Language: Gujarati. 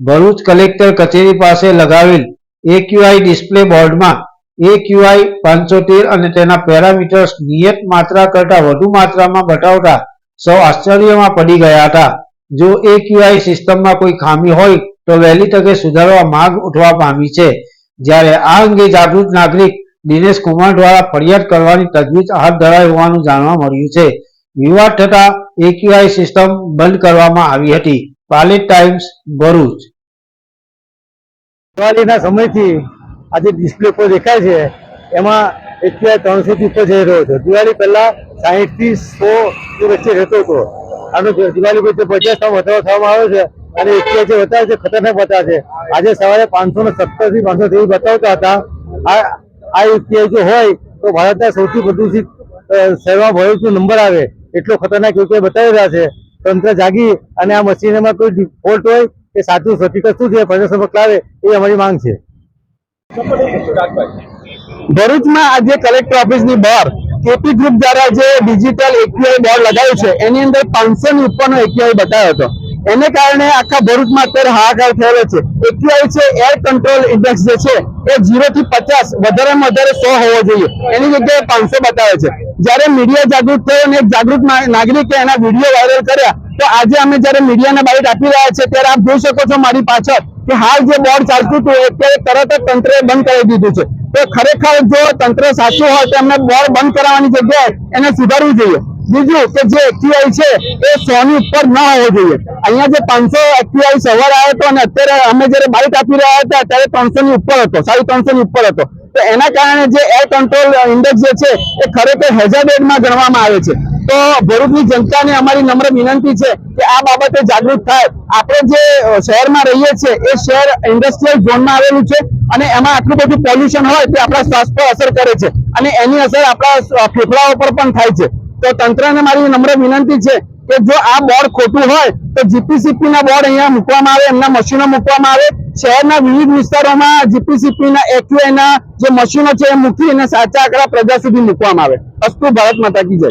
ભરૂચ કલેક્ટર કચેરી પાસે લગાવેલ એક્યુઆઈ ડિસ્પ્લે બોર્ડમાં એક્યુઆઈ પાંચસો તેર અને તેના પેરામીટર્સ નિયત માત્રા કરતા વધુ માત્રામાં બતાવતા સૌ આશ્ચર્યમાં પડી ગયા હતા. જો એક્યુઆઈ સિસ્ટમમાં કોઈ ખામી હોય તો વહેલી તકે સુધારવા માંગ ઉઠવા પામી છે. જ્યારે આ અંગે જાગૃત નાગરિક દિનેશ કુમાર દ્વારા ફરિયાદ કરવાની તજવીજ હાથ ધરાઈ હોવાનું જાણવા મળ્યું છે. વિવાદ થતા એક્યુઆઈ સિસ્ટમ બંધ કરવામાં આવી હતી. પાલેટ ટાઈમ્સ ભરૂચ. દિવાળીના સમયથી આજે ડિસ્પ્લે પર દેખાય છે? એમાં એક ત્રણસો થી ઉપર જઈ રહ્યો છે. દિવાળી પહેલા સાહીઠથી સો વચ્ચે રહેતો હતો. આનો દિવાળી પછી પચાસ વધારો થવામાં આવ્યો છે અને એક જે બતાવે છે, ખતરનાક બતાવે છે. આજે સવારે પાંચસો ને સત્તરથી પાંચસો તેવી બતાવતા હતા. આ એક્યુઆઈ જો હોય તો ભારતના સૌથી વધુ શહેરમાં ભરૂચનો નંબર આવે. એટલો ખતરનાક યુપીઆઈ બતાવી રહ્યા છે. તંત્ર જાગી અને આ મશીનમાં કોઈ ફોલ્ટ હોય કે સાચું હકીકત શું છે પ્રદર્શન લાવે એ અમારી માંગ છે. ભરૂચમાં આજે કલેક્ટર ઓફિસની બહાર કેપી ગ્રુપ દ્વારા જે ડિજિટલ એપીઆઈ બોર્ડ લગાવ્યું છે, એની અંદર પાંચસો ની ઉપરનો એપીઆઈ બતાવ્યો હતો. એને કારણે આખા ભરૂચમાં અત્યારે હાહાકાર થયેલો છે. એપીઆઈ છે એર કંટ્રોલ ઇન્ડેક્સ જે છે, એ જીરો થી પચાસ, વધારેમાં વધારે સો હોવો જોઈએ. એની જગ્યાએ પાંચસો બતાવે છે. જ્યારે મીડિયા જાગૃત થયો અને એક જાગૃત નાગરિકે એના વીડિયો વાયરલ કર્યા, તો આજે અમે જ્યારે મીડિયાને બાઇટ આપી રહ્યા છે ત્યારે આપ જોઈ શકો છો મારી પાછળ કે હાલ જે બોર્ડ ચાલતું હતું અત્યારે તરત જ તંત્રએ બંધ કરી દીધું છે. તો ખરેખર જો તંત્ર સાચું હોય, તો એમને બોર્ડ બંધ કરાવવાની જગ્યાએ એને સુધારવું જોઈએ. બીજું કે જે એક્યુઆઈ છે, એ સોની ઉપર ન હોવો જોઈએ. અહીંયા જે પાંચસો એક્યુઆઈ સવારે આવ્યો હતો અને અત્યારે અમે જયારે બાઇટ આપી રહ્યા હતા, ત્યારે ત્રણસો ઉપર હતો, સાડી ત્રણસો ઉપર હતો. તો એના કારણે જે એર કંટ્રોલ ઇન્ડેક્સ જે છે, એ ખરેખર હેઝાબેડમાં ગણવામાં આવે છે. તો ભરૂચની જનતાને અમારી નમ્ર વિનંતી છે કે આ બાબતે જાગૃત થાય. આપણે જે શહેરમાં રહીએ છીએ, એ શહેર ઇન્ડસ્ટ્રીયલ ઝોનમાં આવેલું છે અને એમાં આટલું બધું પોલ્યુશન હોય તે આપણા સ્વાસ્થ્ય પર અસર કરે છે અને એની અસર આપણા ફેફડાઓ પર પણ થાય છે. તો તંત્રને મારી નમ્ર વિનંતી છે કે જો આ બોર્ડ ખોટું હોય તો જીપીસીપી ના બોર્ડ અહીંયા મૂકવામાં આવે, એમના મશીનો મૂકવામાં આવે શહેરના વિવિધ વિસ્તારોમાં જીપીસીપીના એક્યુએના જે મશીનો છે એ મૂકી અને સાચા આંકડા પ્રજા સુધી મૂકવામાં આવે. અસ્તુ ભારત માતા કી જય.